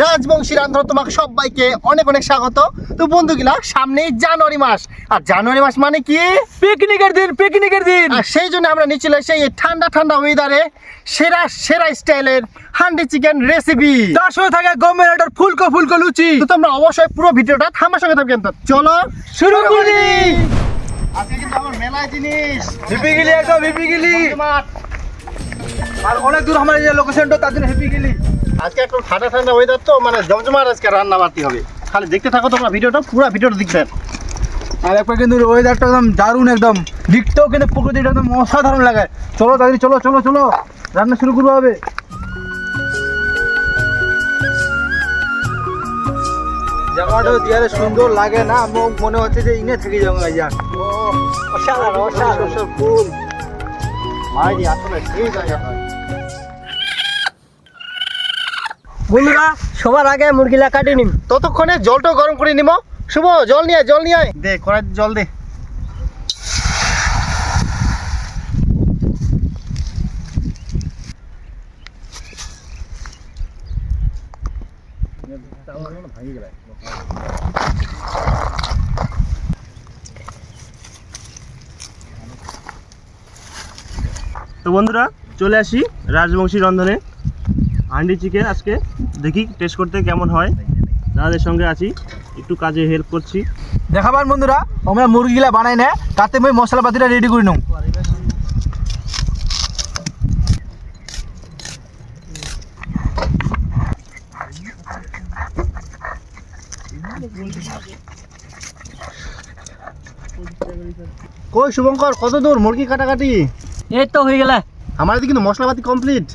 রাজবংশী রান্ধার তোমাকে সবাইকে অনেক অনেক স্বাগত। তো বন্ধুগুলা সামনেই জানুয়ারি মাস। আর জানুয়ারি মাস মানে কি? পিকনিকের দিন পিকনিকের দিন। আর সেই জন্য আমরা নিয়ে চলে এসে এই ঠান্ডা ঠান্ডা ওয়েদারে সেরা সেরা স্টাইলের হান্ডি চিকেন রেসিপি তার সঙ্গে থাকে গমের একটা ফুলকো ফুলকো লুচি। তো তোমরা অবশ্যই পুরো ভিডিওটা থামার সঙ্গে থাকবেন তো চলো শুরু করি। আজকে কিন্তু আমার মেলায় জিনিস। হিপি গিলি একদম হিপি গিলি। আর অনেক দূর আমার এই যে লোকেশনটা তার জন্য হিপি গিলি। আজকে একটু ঠান্ডা ঠান্ডা ওয়েদার তো মানে জমজমার আজকে রান্না বাড়তি হবে। খালি দেখতে থাকো তোমরা ভিডিওটা পুরো ভিডিওটা দেখবেন আর একবার কিন্তু ওয়েদারটা একদম দারুণ একদম। দেখতেও কিন্তু প্রকৃতিটা একদম অসাধারণ লাগে। চলো তাড়াতাড়ি চলো চলো চলো। রান্না শুরু করব হবে জায়গাটাও যে সুন্দর লাগে না? আমার মনে হচ্ছে যে ইনে থেকে যাব যান অসাধারণ অসাধারণ। ফুল। মাইরি আসলে সেই জায়গা হয় বন্ধুরা সবার আগে মুরগিলা কাটিয়ে নিন। ততক্ষণে জলটাও গরম করে নিব শুভ জল নিয়ে জল নিয়ে আয়। দে কড়াই জল দে। তো বন্ধুরা চলে আসি রাজবংশী রন্ধনে। হান্ডি চিকেন আজকে। দেখি টেস্ট করতে কেমন হয়। দাদাদের সঙ্গে আছি। একটু কাজে হেল্প করছি। দেখাবার বন্ধুরা আমরা মুরগিলা বানাই না তাতে আমি মশলাপাতিটা রেডি করে নেব। কই শুভঙ্কর কত দূর মুরগি কাটাকাটি? এই তো হয়ে গেলে। আমার কিন্তু মশলাপাতি কমপ্লিট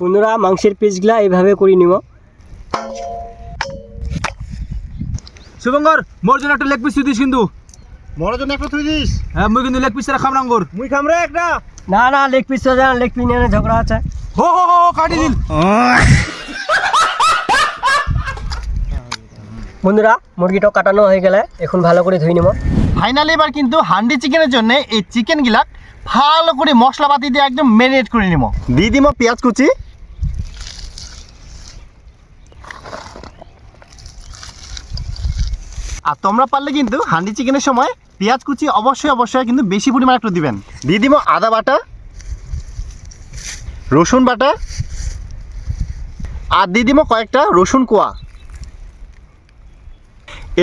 বন্ধুরা মাংসের পিসগুলা এইভাবে করে নিব। শুভঙ্কর মোর জন্য একটা লেগ পিস দিস কিন্তু। বড় জন্য একটা তুই দিস? হ্যাঁ মুই কিন্তু লেগ পিস খাম রাঙ্গর মুই খাম রে একটা। না না লেগ পিস না লেগ পিস নিয়ে ঝগড়া আছে। হো হো হো কাটি দিল। বন্ধুরা মুরগিটা কাটানো হয়ে গেলে এখন ভালো করে ধুই নিব। ফাইনালি এবার কিন্তু হান্ডি চিকেনের জন্য এই চিকেন গিলা ভালো করে মশলাপাতি দিয়ে একদম ম্যারিনেট করে নিব। দিয়ে দিব পেঁয়াজ কুচি। আর তোমরা পারলে কিন্তু হান্ডি চিকেনের সময় পেঁয়াজ কুচি অবশ্যই অবশ্যই কিন্তু বেশি পরিমাণে একটু দিবেন। দিয়ে দিব আদা বাটা, রসুন বাটা, আর দিয়ে দিব কয়েকটা রসুন কোয়া।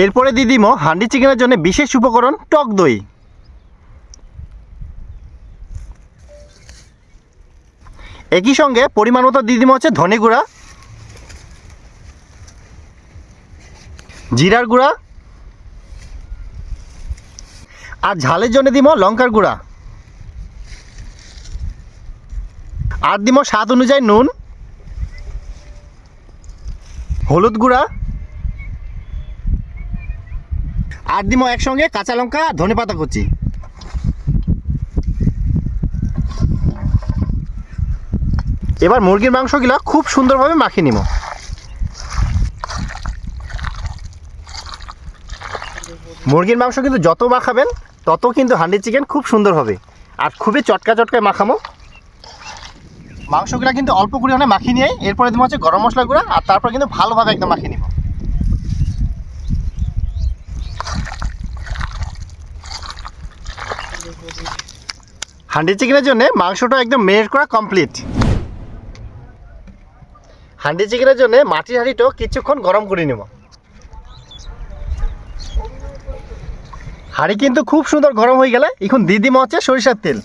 এরপরে দিয়ে দিব হান্ডি চিকেনের জন্য বিশেষ উপকরণ টক দই। একই সঙ্গে পরিমাণ মতো দিয়ে দিব হচ্ছে ধনে গুঁড়া, জিরার গুঁড়া আর ঝালের জন্য দিব লঙ্কার গুঁড়া। আর দিব স্বাদ অনুযায়ী নুন, হলুদ গুঁড়া আর দিব একসঙ্গে কাঁচা লঙ্কা, ধনে পাতা কুচি। এবার মুরগির মাংসগুলো খুব সুন্দরভাবে মাখিয়ে নিব। মুরগির মাংস কিন্তু যত মাখাবেন, তত কিন্তু হান্ডি চিকেন খুব সুন্দর হবে। আর খুবই চটকা চটকায় মাখামো মাংসগুলো কিন্তু অল্প পরিমাণে মাখিয়ে নিয়ে, এরপরে দেবো হচ্ছে গরম মশলা গুঁড়া, আর তারপর কিন্তু ভালোভাবে একদম মাখিয়ে নিব। হান্ডি চিকেনের জন্য মাংসটা একদম মেয়ের করা কমপ্লিট হান্ডি চিকেনের জন্য মাটির হাঁড়িটাও কিছুক্ষণ গরম করে নেব। হাঁড়ি কিন্তু খুব সুন্দর গরম হয়ে গেলে এখন দিদিমা হচ্ছে সরিষার তেল।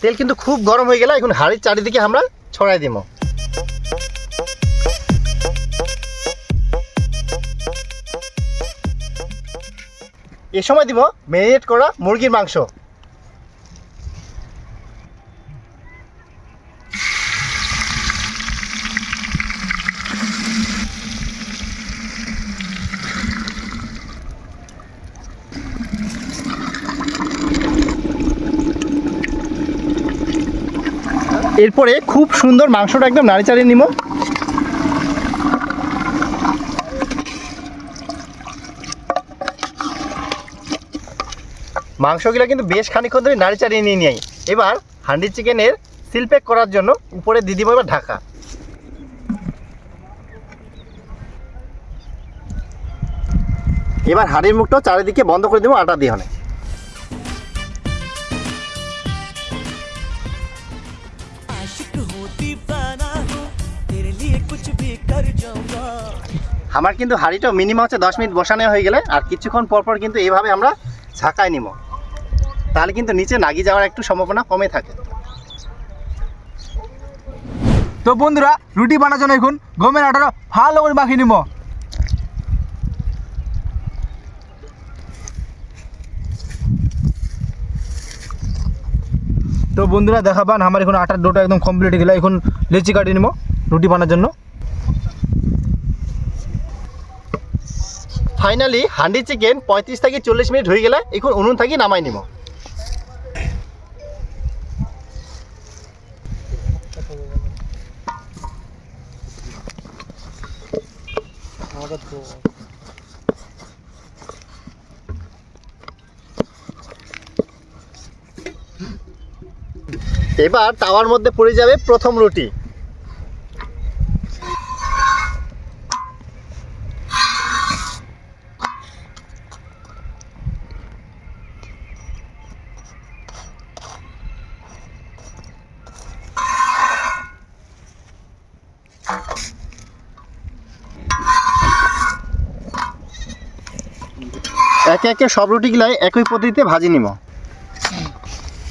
তেল কিন্তু খুব গরম হয়ে গেলে এখন হাঁড়ির চারিদিকে আমরা ছড়াই দিব। এ সময় দিব ম্যারিনেট করা মুরগির মাংস। এরপরে খুব সুন্দর মাংসটা একদম নাড়ি চাড়িয়ে নিব। মাংসগুলো কিন্তু বেশ খানিক্ষণ ধরে নাড়ি চাড়িয়ে নিয়ে নিয়ে এবার হান্ডি চিকেনের সিলপ্যাক করার জন্য উপরে দিয়ে দিব এবার ঢাকা। এবার হাঁড়ির মুখটা চারিদিকে বন্ধ করে দেবো আটা দিয়ে হলে। আমার কিন্তু হাঁড়িটাও মিনিমাম হচ্ছে দশ মিনিট বসানো হয়ে গেলে, আর কিছুক্ষণ পর পর কিন্তু এইভাবে আমরা ঝাঁকায় নিব। তাহলে কিন্তু নিচে নাগি যাওয়ার একটু সম্ভাবনা কমে থাকে। তো বন্ধুরা, রুটি বানার জন্য এখন গমের আটাটা ভালো করে মাখিয়ে নিব। তো বন্ধুরা দেখাবান আমার এখন আটার ডোটা একদম কমপ্লিট গেলে। এখন লেচি কাটিয়ে নিব রুটি বানার জন্য। ফাইনালি হান্ডি চিকেন পঁয়ত্রিশ থেকে চল্লিশ মিনিট হয়ে গেলে এখন উনুন থাকি নামাই নিব এবার তাওয়ার মধ্যে পড়ে যাবে প্রথম রুটি। একে একে সব রুটিগুলাই একই পদ্ধতিতে ভাজি নিব।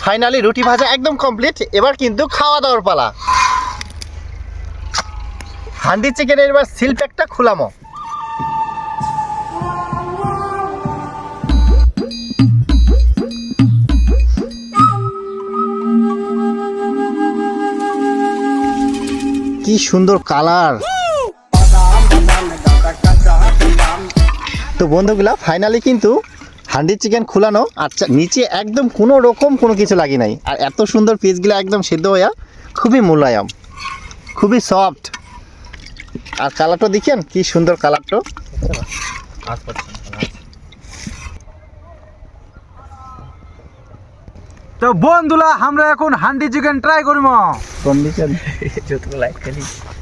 ফাইনালি রুটি ভাজা একদম কমপ্লিট এবার কিন্তু খাওয়া দাওয়ার পালা। হান্ডি চিকেনের এবার সিল প্যাকটা খুলামো। কি সুন্দর কালার তো বন্ধুগুলা ফাইনালি কিন্তু হান্ডি চিকেন খুলানো আর নিচে একদম কোনো রকম কোনো কিছু লাগি নাই। আর এত সুন্দর পিসগুলো একদম সিদ্ধ হইয়া খুবই মোলায়াম খুবই সফট আর কালারটা দেখেন কি সুন্দর কালারটা তো বন্ধুরা আমরা এখন হান্ডি চিকেন ট্রাই করব।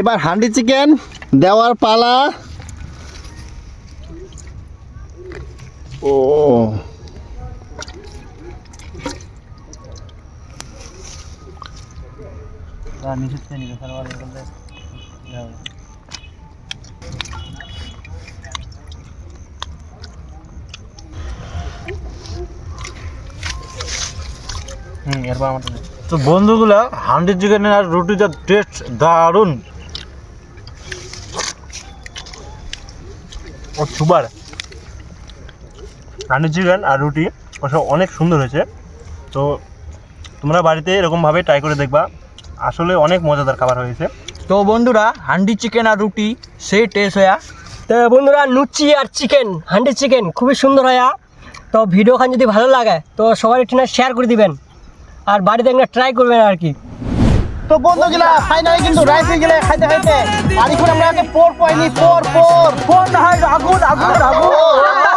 এবার হান্ডি চিকেন দেওয়ার পালা। ও। তো বন্ধুগুলা হান্ডি চিকেনের আর রুটিটার টেস্ট দারুণ। ও সুপার হান্ডি চিকেন আর রুটি ওসব অনেক সুন্দর হয়েছে। তো তোমরা বাড়িতে এরকমভাবে ট্রাই করে দেখবা। আসলে অনেক মজাদার খাবার হয়েছে তো বন্ধুরা, হান্ডি চিকেন আর রুটি, সেই টেস্ট হয়া। তো বন্ধুরা, লুচি আর চিকেন, হান্ডি চিকেন খুবই সুন্দর হয়। তো ভিডিও খান যদি ভালো লাগে, তো সবাই একটু শেয়ার করে দিবেন। আর বাড়িতে একটা ট্রাই করবেন আর কি। তো বন্ধুগুলা ফাইনালে কিন্তু রাইসে হয়ে গেলে খাইতে খাইতে আর এখন আমরা আগে পোর পাইনি পোর পোর না হয় আগুন আগুন আগুন